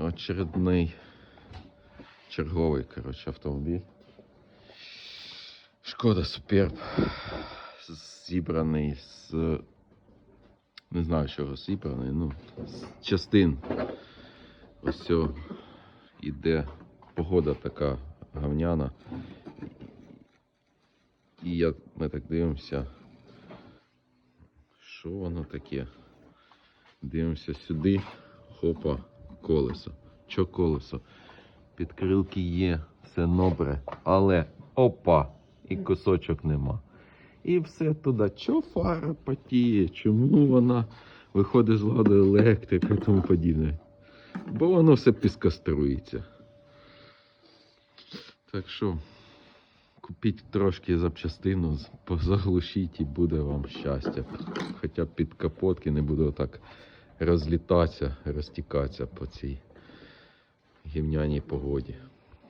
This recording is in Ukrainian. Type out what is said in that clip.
очередний черговий коротше, автомобіль. Шкода Суперб. Зібраний з. Не знаю, чого зібраний, ну, з частин. Ось цього іде погода така гавняна. І я, ми так дивимося. Що воно таке? Дивимося сюди. Хопа, колесо. Що колесо? Підкрилки є, все добре. Але опа! І кусочок нема. І все туди. Чо фара потіє? Чому вона виходить з ладу електрика і тому подібне? Бо воно все піскострується. Так що купіть трошки запчастину, з- позаглушіть і буде вам щастя. Хоча під капотки не буде отак розлітатися, розтікатися по цій гівняній погоді.